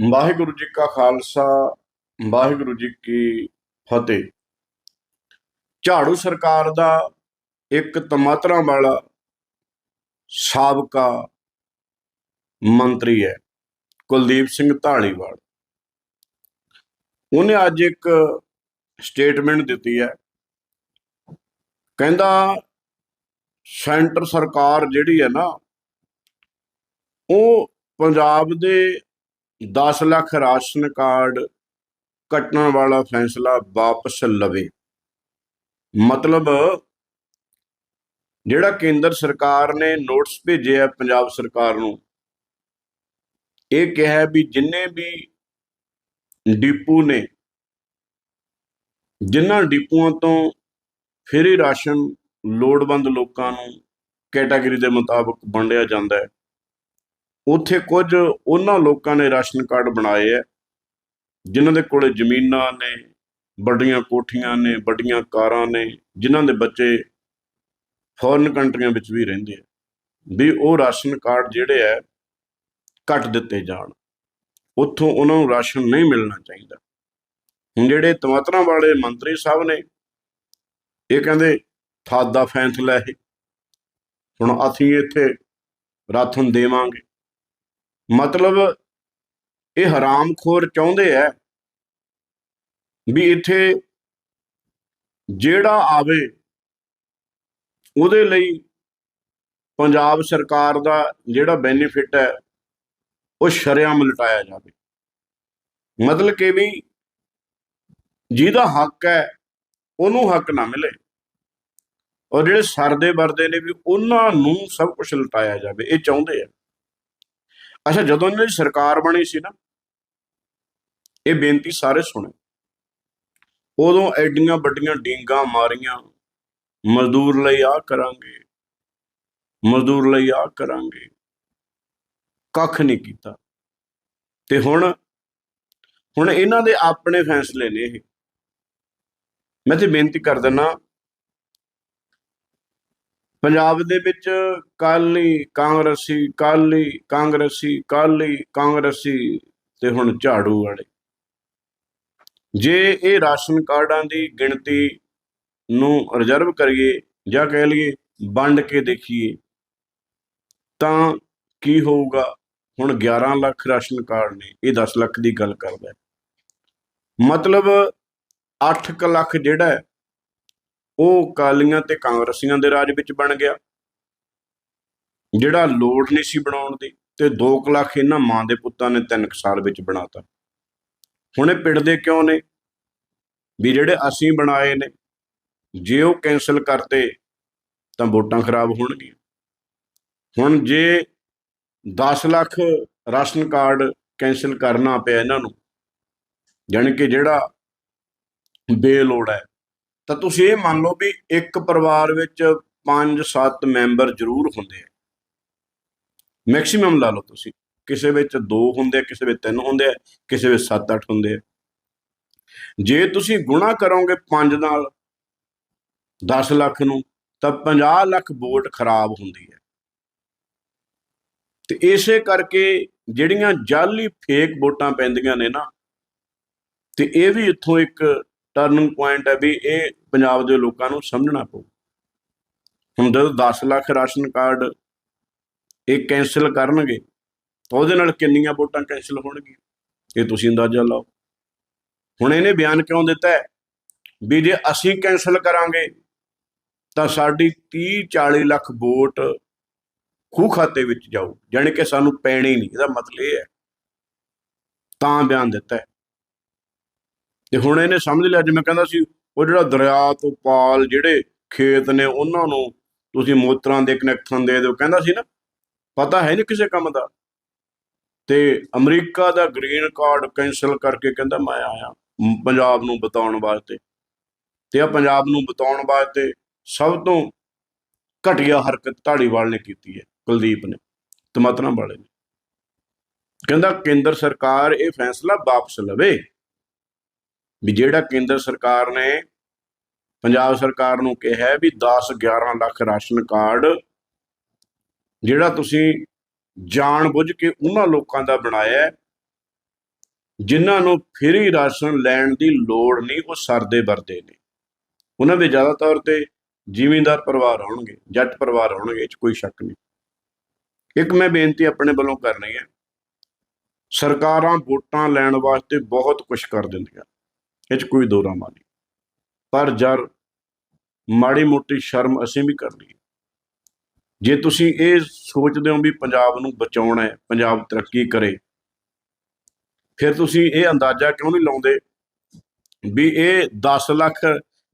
ਵਾਹਿਗੁਰੂ ਜੀ ਕਾ ਖਾਲਸਾ, ਵਾਹਿਗੁਰੂ ਜੀ ਕੀ ਫਤਿਹ। ਝਾੜੂ ਸਰਕਾਰ ਦਾ ਇੱਕ ਤਮਾਤਰਾ ਵਾਲਾ ਸਾਬਕਾ ਮੰਤਰੀ ਹੈ, ਕੁਲਦੀਪ ਸਿੰਘ ਢਾਲੀਵਾਲ ਉਹਨੇ ਅੱਜ ਇੱਕ ਸਟੇਟਮੈਂਟ ਦਿੱਤੀ ਹੈ। ਕਹਿੰਦਾ, ਸੈਂਟਰ ਸਰਕਾਰ ਜਿਹੜੀ ਹੈ ਨਾ, ਉਹ ਪੰਜਾਬ ਦੇ 10 ਲੱਖ ਰਾਸ਼ਨ ਕਾਰਡ ਕੱਟਣ ਵਾਲਾ ਫੈਸਲਾ ਵਾਪਸ ਲਵੇ। ਮਤਲਬ ਜਿਹੜਾ ਕੇਂਦਰ ਸਰਕਾਰ ਨੇ ਨੋਟਿਸ ਭੇਜਿਆ ਪੰਜਾਬ ਸਰਕਾਰ ਨੂੰ, ਇਹ ਕਿਹਾ ਵੀ ਜਿੰਨੇ ਵੀ ਡਿਪੂ ਨੇ ਜਿਨ੍ਹਾਂ ਡਿਪੂਆਂ ਤੋਂ ਫ੍ਰੀ ਰਾਸ਼ਨ ਲੋੜਵੰਦ ਲੋਕਾਂ ਨੂੰ ਕੈਟਾਗਰੀ ਦੇ ਮੁਤਾਬਕ ਵੰਡਿਆ ਜਾਂਦਾ ਹੈ। ਉੱਥੇ ਕੁਝ ਉਹਨਾਂ ਲੋਕਾਂ ਨੇ ਰਾਸ਼ਨ ਕਾਰਡ ਬਣਾਏ ਹੈ ਜਿਨ੍ਹਾਂ ਦੇ ਕੋਲੇ ਜ਼ਮੀਨਾਂ ਨੇ, ਵੱਡੀਆਂ ਕੋਠੀਆਂ ਨੇ, ਵੱਡੀਆਂ ਕਾਰਾਂ ਨੇ, ਜਿਨ੍ਹਾਂ ਦੇ ਬੱਚੇ ਫੋਰਨ ਕੰਟਰੀਆਂ ਵਿੱਚ ਵੀ ਰਹਿੰਦੇ ਆ, ਵੀ ਉਹ ਰਾਸ਼ਨ ਕਾਰਡ ਜਿਹੜੇ ਹੈ ਕੱਟ ਦਿੱਤੇ ਜਾਣ। ਉੱਥੋਂ ਉਹਨਾਂ ਨੂੰ ਰਾਸ਼ਨ ਨਹੀਂ ਮਿਲਣਾ ਚਾਹੀਦਾ। ਹੁਣ ਜਿਹੜੇ ਤਮਾਤਰਾਂ ਵਾਲੇ ਮੰਤਰੀ ਸਾਹਿਬ ਨੇ, ਇਹ ਕਹਿੰਦੇ ਥਾਦ ਦਾ ਫੈਸਲਾ ਇਹ ਹੁਣ ਅਸੀਂ ਇੱਥੇ ਰਾਸ਼ਨ ਦੇਵਾਂਗੇ। ਮਤਲਬ ਇਹ ਹਰਾਮਖੋਰ ਚਾਹੁੰਦੇ ਐ ਵੀ ਇੱਥੇ ਜਿਹੜਾ ਆਵੇ ਉਹਦੇ ਲਈ ਪੰਜਾਬ ਸਰਕਾਰ ਦਾ ਜਿਹੜਾ ਬੈਨੀਫਿਟ ਹੈ ਉਹ ਸ਼ਰੇਆਮ ਲਟਾਇਆ ਜਾਵੇ। ਮਤਲਬ ਕਿ ਵੀ ਜਿਹਦਾ ਹੱਕ ਹੈ ਉਹਨੂੰ ਹੱਕ ਨਾ ਮਿਲੇ। ਔਰ ਜਿਹੜੇ ਸਰਦੇ ਵਰਦੇ ਨੇ ਵੀ ਉਹਨਾਂ ਨੂੰ ਸਭ ਕੁਝ ਲਟਾਇਆ ਜਾਵੇ, ਇਹ ਚਾਹੁੰਦੇ ਆ। ਅੱਛਾ, ਜਦੋਂ ਇਹਨਾਂ ਦੀ ਸਰਕਾਰ ਬਣੀ ਸੀ ਨਾ, ਇਹ ਬੇਨਤੀ ਸਾਰੇ ਸੁਣੇ। ਉਦੋਂ ਐਡੀਆਂ ਵੱਡੀਆਂ ਡੀਂਗਾ ਮਾਰੀਆਂ, ਮਜ਼ਦੂਰ ਲਈ ਆ ਕਰਾਂਗੇ, ਮਜ਼ਦੂਰ ਲਈ ਆ ਕਰਾਂਗੇ। ਕੱਖ ਨਹੀਂ ਕੀਤਾ। ਤੇ ਹੁਣ ਹੁਣ ਇਹਨਾਂ ਦੇ ਆਪਣੇ ਫੈਸਲੇ ਨੇ ਇਹ। ਮੈਂ ਤੇ ਬੇਨਤੀ ਕਰ ਦਿੰਨਾ ਪੰਜਾਬ ਦੇ ਵਿੱਚ ਕਾਲੀ ਕਾਂਗਰਸੀ ਕਾਲੀ ਕਾਂਗਰਸੀ ਕਾਲੀ ਕਾਂਗਰਸੀ ਤੇ ਹੁਣ ਝਾੜੂ ਵਾਲੇ। ਜੇ ਇਹ ਰਾਸ਼ਨ ਕਾਰਡਾਂ ਦੀ ਗਿਣਤੀ ਨੂੰ ਰਿਜ਼ਰਵ ਕਰੀਏ ਜਾਂ ਕਹਿ ਲਈਏ ਵੰਡ ਕੇ ਦੇਖੀਏ, ਤਾਂ ਕੀ ਹੋਊਗਾ? ਹੁਣ 11 ਲੱਖ ਰਾਸ਼ਨ ਕਾਰਡ ਨੇ, ਇਹ 10 ਲੱਖ ਦੀ ਗੱਲ ਕਰਦਾ। ਹੈ ਮਤਲਬ 8 ਲੱਖ ਜਿਹੜਾ ਉਹ ਕਾਲੀਆਂ ਤੇ ਕਾਂਗਰਸੀਆਂ ਦੇ ਰਾਜ ਵਿੱਚ ਬਣ ਗਿਆ। ਜਿਹੜਾ ਲੋੜ ਨਹੀਂ ਸੀ ਬਣਾਉਣ ਦੀ ਤੇ 2 ਲੱਖ ਇਹਨਾਂ ਮਾਂ ਦੇ ਪੁੱਤਾਂ ਨੇ 3 ਸਾਲ ਵਿੱਚ ਬਣਾਤਾ ਹੁਣ ਇਹ ਪਿੜਦੇ ਕਿਉਂ ਨੇ? ਵੀ ਜਿਹੜੇ ਅਸੀਂ ਬਣਾਏ ਨੇ, ਜੇ ਉਹ ਕੈਨਸਲ ਕਰਤੇ, ਤਾਂ ਵੋਟਾਂ ਖਰਾਬ ਹੋਣਗੀਆਂ। ਹੁਣ ਜੇ 10 ਲੱਖ ਰਾਸ਼ਨ ਕਾਰਡ ਕੈਨਸਲ ਕਰਨਾ ਪਿਆ ਇਹਨਾਂ ਨੂੰ, ਜਾਣੀ ਕਿ ਜਿਹੜਾ ਬੇਲੋੜ ਹੈ ਤਾਂ ਤੁਸੀਂ ਇਹ ਮੰਨ ਲਓ ਵੀ ਇੱਕ ਪਰਿਵਾਰ ਵਿੱਚ 5-7 ਮੈਂਬਰ ਜ਼ਰੂਰ ਹੁੰਦੇ ਆ। ਮੈਕਸਿਮਮ ਲਾ ਲਓ ਤੁਸੀਂ। ਕਿਸੇ ਵਿੱਚ 2 ਹੁੰਦੇ ਕਿਸੇ ਵਿੱਚ 3 ਹੁੰਦੇ ਆ, ਕਿਸੇ ਵਿੱਚ 7-8 ਹੁੰਦੇ ਆ। ਜੇ ਤੁਸੀਂ ਗੁਣਾ ਕਰੋਗੇ 5 ਨਾਲ 10 ਲੱਖ ਨੂੰ, ਤਾਂ 50 ਲੱਖ ਵੋਟ ਖਰਾਬ ਹੁੰਦੀ ਹੈ। ਤੇ ਇਸੇ ਕਰਕੇ ਜਿਹੜੀਆਂ ਜਾਲੀ ਫੇਕ ਵੋਟਾਂ ਪੈਂਦੀਆਂ ਨੇ ਨਾ, ਤੇ ਇਹ ਵੀ ਇੱਥੋਂ ਇੱਕ ਟਰਨਿੰਗ ਪੁਆਇੰਟ ਹੈ ਵੀ ਇਹ ਪੰਜਾਬ ਦੇ ਲੋਕਾਂ ਨੂੰ ਸਮਝਣਾ ਪਊ। ਹੁਣ ਜਦੋਂ 10 ਲੱਖ ਰਾਸ਼ਨ ਕਾਰਡ ਇਹ ਕੈਨਸਲ ਕਰਨਗੇ, ਤਾਂ ਉਹਦੇ ਨਾਲ ਕਿੰਨੀਆਂ ਵੋਟਾਂ ਕੈਨਸਲ ਹੋਣਗੀਆਂ? ਇਹ ਤੁਸੀਂ ਅੰਦਾਜ਼ਾ ਲਾਓ। ਹੁਣ ਇਹਨੇ ਬਿਆਨ ਕਿਉਂ ਦਿੱਤਾ ਹੈ? ਵੀ ਜੇ ਅਸੀਂ ਕੈਨਸਲ ਕਰਾਂਗੇ, ਤਾਂ ਸਾਡੀ 30 40 ਲੱਖ ਵੋਟ ਖੂ ਖਾਤੇ ਵਿੱਚ ਜਾਊ, ਜਾਣੀ ਕਿ ਸਾਨੂੰ ਪੈਣੀ ਨਹੀਂ। ਇਹਦਾ ਮਤਲਬ ਇਹ ਹੈ। ਤਾਂ ਬਿਆਨ ਦਿੱਤਾ ਹੈ। ਤੇ ਹੁਣ ਇਹਨੇ ਸਮਝ ਲਿਆ, ਜਿਵੇਂ ਕਹਿੰਦਾ ਸੀ, ਉਹ ਜਿਹੜਾ ਦਰਿਆ ਤੋਂ ਪਾਲ ਜਿਹੜੇ ਖੇਤ ਨੇ, ਉਹਨਾਂ ਨੂੰ ਤੁਸੀਂ ਮੋਤਰਾਂ ਦੇ ਕਨੈਕਸ਼ਨ ਦੇ ਦਿਓ। ਕਹਿੰਦਾ ਸੀ ਨਾ, ਪਤਾ ਹੈ ਨਹੀਂ ਕਿਸੇ ਕੰਮ ਦਾ। ਤੇ ਅਮਰੀਕਾ ਦਾ ਗ੍ਰੀਨ ਕਾਰਡ ਕੈਨਸਲ ਕਰਕੇ ਕਹਿੰਦਾ, ਮੈਂ ਆਇਆ ਪੰਜਾਬ ਨੂੰ ਬਤਾਉਣ ਵਾਸਤੇ। ਤੇ ਆ ਪੰਜਾਬ ਨੂੰ ਬਤਾਉਣ ਵਾਸਤੇ ਸਭ ਤੋਂ ਘਟੀਆ ਹਰਕਤ ਢਾੜੀਵਾਲ ਨੇ ਕੀਤੀ ਹੈ, ਕੁਲਦੀਪ ਨੇ ਤਮਾਤਰਾ ਵਾਲੇ ਨੇ। ਕਹਿੰਦਾ, ਕੇਂਦਰ ਸਰਕਾਰ ਇਹ ਫੈਸਲਾ ਵਾਪਸ ਲਵੇ। ਵੀ ਜਿਹੜਾ ਕੇਂਦਰ ਸਰਕਾਰ ਨੇ ਪੰਜਾਬ ਸਰਕਾਰ ਨੂੰ ਕਿਹਾ ਵੀ 10 11 ਲੱਖ ਰਾਸ਼ਨ ਕਾਰਡ ਜਿਹੜਾ ਤੁਸੀਂ ਜਾਣ ਬੁੱਝ ਕੇ ਉਹਨਾਂ ਲੋਕਾਂ ਦਾ ਬਣਾਇਆ ਹੈ, ਜਿਨ੍ਹਾਂ ਨੂੰ ਫ੍ਰੀ ਰਾਸ਼ਨ ਲੈਣ ਦੀ ਲੋੜ ਨਹੀਂ, ਉਹ ਸਰਦੇ ਵਰਦੇ ਨੇ। ਉਹਨਾਂ ਦੇ ਜ਼ਿਆਦਾਤਰ ਤੇ ਜ਼ਿਮੀਂਦਾਰ ਪਰਿਵਾਰ ਹੋਣਗੇ, ਜੱਟ ਪਰਿਵਾਰ ਹੋਣਗੇ, ਇਹ 'ਚ ਕੋਈ ਸ਼ੱਕ ਨਹੀਂ। ਇੱਕ ਮੈਂ ਬੇਨਤੀ ਆਪਣੇ ਵੱਲੋਂ ਕਰਨੀ ਹੈ, ਸਰਕਾਰਾਂ ਵੋਟਾਂ ਲੈਣ ਵਾਸਤੇ ਬਹੁਤ ਕੁਝ ਕਰ ਦਿੰਦੀਆਂ। ਇਹ 'ਚ ਕੋਈ ਦੋ ਰਾਮਾ ਨਹੀਂ। ਪਰ ਜਰ ਮਾੜੀ ਮੋਟੀ ਸ਼ਰਮ ਅਸੀਂ ਵੀ ਕਰਨੀ ਹੈ ਜੇ ਤੁਸੀਂ ਇਹ ਸੋਚਦੇ ਹੋ ਵੀ ਪੰਜਾਬ ਨੂੰ ਬਚਾਉਣਾ ਹੈ, ਪੰਜਾਬ ਤਰੱਕੀ ਕਰੇ, ਫਿਰ ਤੁਸੀਂ ਇਹ ਅੰਦਾਜ਼ਾ ਕਿਉਂ ਨਹੀਂ ਲਾਉਂਦੇ ਵੀ ਇਹ 10 ਲੱਖ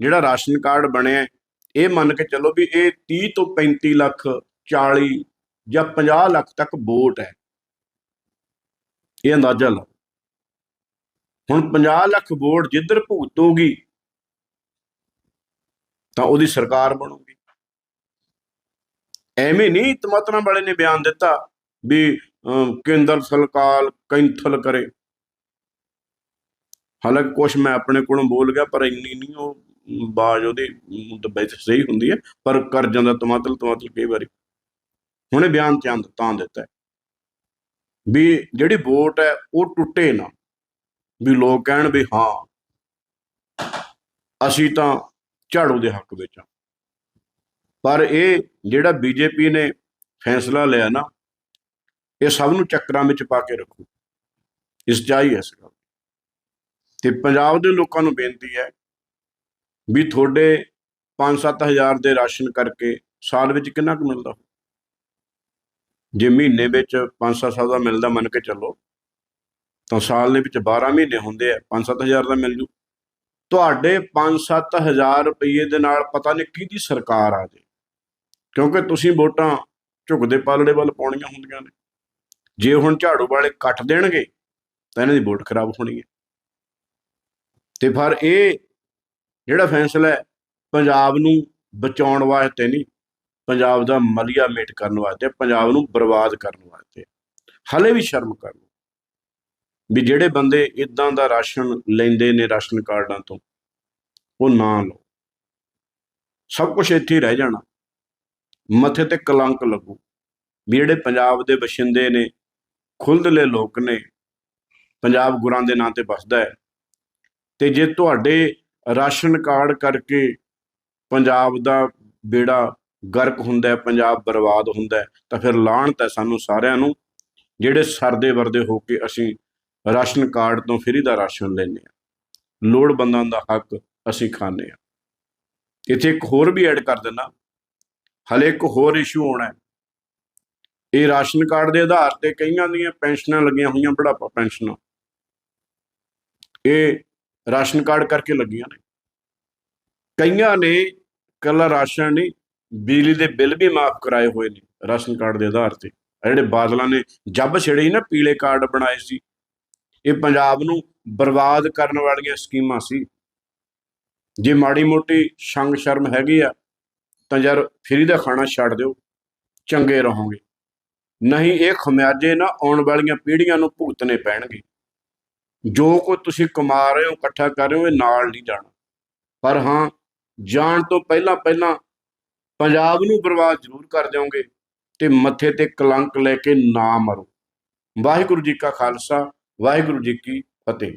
ਜਿਹੜਾ ਰਾਸ਼ਨ ਕਾਰਡ ਬਣਿਆ ਇਹ ਮੰਨ ਕੇ ਚੱਲੋ ਵੀ ਇਹ 30 ਤੋਂ 35 ਲੱਖ 40 ਜਾਂ 50 ਲੱਖ ਤੱਕ ਵੋਟ ਹੈ। ਇਹ ਅੰਦਾਜ਼ਾ ਲਾਓ। ਹੁਣ 50 ਲੱਖ ਵੋਟ ਜਿੱਧਰ ਭੁਗਤੂਗੀ ਤਾਂ ਉਹਦੀ ਸਰਕਾਰ ਬਣੂਗੀ। ਐਵੇਂ ਨਹੀਂ ਤਮਤਨਾ ਵਾਲੇ ਨੇ ਬਿਆਨ ਦਿੱਤਾ ਵੀ ਅਮ, ਕੇਂਦਰ ਸਰਕਾਰ ਕੈਂਥਲ ਕਰੇ। ਹਾਲਾਂਕਿ ਕੁਛ ਮੈਂ ਆਪਣੇ ਕੋਲੋਂ ਬੋਲ ਗਿਆ ਪਰ ਇੰਨੀ ਨਹੀਂ ਉਹ ਬਾਜ਼ ਉਹਦੀ ਅਮ, ਸਹੀ ਹੁੰਦੀ ਹੈ ਪਰ ਕਰ ਜਾਂਦਾ ਤਮਾਤਲ ਤਮਾਤਲ ਕਈ ਵਾਰੀ। ਹੁਣੇ ਬਿਆਨ ਚੰਦ ਤਾਂ ਦਿੱਤਾ ਵੀ ਜਿਹੜੀ ਵੋਟ ਹੈ ਉਹ ਟੁੱਟੇ ਨਾ। ਵੀ ਲੋਕ ਕਹਿਣ ਵੀ ਹਾਂ, ਅਸੀਂ ਤਾਂ ਝਾੜੂ ਦੇ ਹੱਕ ਵਿੱਚ ਆ ਪਰ ਇਹ ਜਿਹੜਾ ਬੀਜੇਪੀ ਨੇ ਫੈਸਲਾ ਲਿਆ ਨਾ, ਇਹ ਸਭ ਨੂੰ ਚੱਕਰਾਂ ਵਿੱਚ ਪਾ ਕੇ ਰੱਖੂ। ਇਸ ਚਾਹੀ ਇਸ ਗੱਲ ਤੇ ਪੰਜਾਬ ਦੇ ਲੋਕਾਂ ਨੂੰ ਬੇਨਤੀ ਹੈ ਵੀ ਤੁਹਾਡੇ 5-7 ਹਜ਼ਾਰ ਦੇ ਰਾਸ਼ਨ ਕਰਕੇ ਸਾਲ ਵਿੱਚ ਕਿੰਨਾ ਕੁ ਮਿਲਦਾ ਜੇ ਮਹੀਨੇ ਵਿੱਚ 5-7 ਦਾ ਮਿਲਦਾ ਮੰਨ ਕੇ ਚੱਲੋ ਤਾਂ ਸਾਲ ਦੇ ਵਿੱਚ 12 ਮਹੀਨੇ ਹੁੰਦੇ ਆ 5-7 ਹਜ਼ਾਰ ਦਾ ਮਿਲ ਜੂ। ਤੁਹਾਡੇ 5-7 ਹਜ਼ਾਰ ਰੁਪਏ ਦੇ ਨਾਲ ਪਤਾ ਨਹੀਂ ਕਿਹਦੀ ਸਰਕਾਰ ਆ ਜੇ। ਕਿਉਂਕਿ ਤੁਸੀਂ ਵੋਟਾਂ ਝੁਕਦੇ ਪਾਲੜੇ ਵੱਲ ਪਾਉਣੀਆਂ ਹੁੰਦੀਆਂ ਨੇ। ਜੇ ਹੁਣ ਝਾੜੂ ਵਾਲੇ ਕੱਟ ਦੇਣਗੇ, ਤਾਂ ਇਹਨਾਂ ਦੀ ਵੋਟ ਖਰਾਬ ਹੋਣੀ ਹੈ। ਤੇ ਫਿਰ ਇਹ ਜਿਹੜਾ ਫੈਸਲਾ ਹੈ, ਪੰਜਾਬ ਨੂੰ ਬਚਾਉਣ ਵਾਸਤੇ ਨਹੀਂ, ਪੰਜਾਬ ਦਾ ਮਲੀਆ ਮੇਟ ਕਰਨ ਵਾਸਤੇ, ਪੰਜਾਬ ਨੂੰ ਬਰਬਾਦ ਕਰਨ ਵਾਸਤੇ, ਹਲੇ ਵੀ ਸ਼ਰਮ ਕਰ ਲਓ। ਵੀ ਜਿਹੜੇ ਬੰਦੇ ਇਦਾਂ ਦਾ ਰਾਸ਼ਨ ਲੈਂਦੇ ਨੇ ਰਾਸ਼ਨ ਕਾਰਡਾਂ ਤੋਂ, ਉਹ ਨਾ ਲਓ। ਸਭ ਕੁਝ ਇੱਥੇ ਰਹਿ ਜਾਣਾ। ਮੱਥੇ ਤੇ ਕਲੰਕ ਲੱਗੂ। ਵੀ ਜਿਹੜੇ ਪੰਜਾਬ ਦੇ ਵਸਿੰਦੇ ਨੇ ਖੁੱਲਦਲੇ ਲੋਕ ਨੇ, ਪੰਜਾਬ ਗੁਰਾਂ ਦੇ ਨਾਂ ਤੇ ਵਸਦਾ ਹੈ। ਤੇ ਜੇ ਤੁਹਾਡੇ ਰਾਸ਼ਨ ਕਾਰਡ ਕਰਕੇ ਪੰਜਾਬ ਦਾ ਬੇੜਾ ਗਰਕ ਹੁੰਦਾ ਹੈ, ਪੰਜਾਬ ਬਰਬਾਦ ਹੁੰਦਾ ਹੈ, ਤਾਂ ਫਿਰ ਲਾਹਣਤ ਤਾਂ ਸਾਨੂੰ ਸਾਰਿਆਂ ਨੂੰ। ਜਿਹੜੇ ਸਰਦੇ ਵਰਦੇ ਹੋ ਕੇ ਅਸੀਂ ਰਾਸ਼ਨ ਕਾਰਡ ਤੋਂ ਫ੍ਰੀ ਦਾ ਰਾਸ਼ਨ ਲੈਂਦੇ ਆ ਲੋੜਵੰਦਾਂ ਦਾ ਹੱਕ ਅਸੀਂ ਖਾਂਦੇ ਆ ਇੱਥੇ ਇੱਕ ਹੋਰ ਵੀ ਐਡ ਕਰ ਦਿੰਦਾ। ਹਲੇ ਇੱਕ ਹੋਰ ਇਸ਼ੂ ਆਉਣਾ ਹੈ। ਇਹ ਰਾਸ਼ਨ ਕਾਰਡ ਦੇ ਆਧਾਰ ਤੇ ਕਈਆਂ ਦੀਆਂ ਪੈਨਸ਼ਨਾਂ ਲੱਗੀਆਂ ਹੋਈਆਂ, ਬੁਢਾਪਾ ਪੈਨਸ਼ਨਾਂ। ਇਹ ਰਾਸ਼ਨ ਕਾਰਡ ਕਰਕੇ ਲੱਗੀਆਂ ਨੇ। ਕਈਆਂ ਨੇ ਕੱਲਾ ਰਾਸ਼ਨ ਨਹੀਂ, ਬਿਜਲੀ ਦੇ ਬਿੱਲ ਵੀ ਮਾਫ ਕਰਾਏ ਹੋਏ ਨੇ ਰਾਸ਼ਨ ਕਾਰਡ ਦੇ ਆਧਾਰ ਤੇ। ਜਿਹੜੇ ਬਾਦਲਾਂ ਨੇ ਜੱਬ ਛੜੇ ਨਾ, ਪੀਲੇ ਕਾਰਡ ਬਣਾਏ ਸੀ। ਇਹ ਪੰਜਾਬ ਨੂੰ ਬਰਬਾਦ ਕਰਨ ਵਾਲੀਆਂ ਸਕੀਮਾਂ ਸੀ। ਜੇ ਮਾੜੀ ਮੋਟੀ ਸ਼ੰਗ ਸ਼ਰਮ ਹੈਗੀ ਆ, ਤਾਂ ਯਾਰ ਫਰੀ ਦਾ ਖਾਣਾ ਛੱਡ ਦਿਓ, ਚੰਗੇ ਰਹੋਗੇ। ਨਹੀਂ, ਇਹ ਖਮਿਆਜੇ ਨਾ ਆਉਣ ਵਾਲੀਆਂ ਪੀੜ੍ਹੀਆਂ ਨੂੰ ਭੁਗਤਣੇ ਪੈਣਗੇ। ਜੋ ਕੋ ਤੁਸੀਂ ਕਮਾ ਰਹੇ ਹੋ, ਇਕੱਠਾ ਕਰ ਰਹੇ ਹੋ, ਇਹ ਨਾਲ ਨਹੀਂ ਜਾਣਾ। ਪਰ ਹਾਂ, ਜਾਣ ਤੋਂ ਪਹਿਲਾਂ ਪਹਿਲਾਂ ਪੰਜਾਬ ਨੂੰ ਬਰਬਾਦ ਜ਼ਰੂਰ ਕਰ ਦਿਓਗੇ ਤੇ ਮੱਥੇ ਤੇ ਕਲੰਕ ਲੈ ਕੇ ਨਾ ਮਰੋ। ਵਾਹਿਗੁਰੂ ਜੀ ਕਾ ਖਾਲਸਾ ਵਾਹਿਗੁਰੂ ਜੀ ਕੀ ਫਤਿਹ।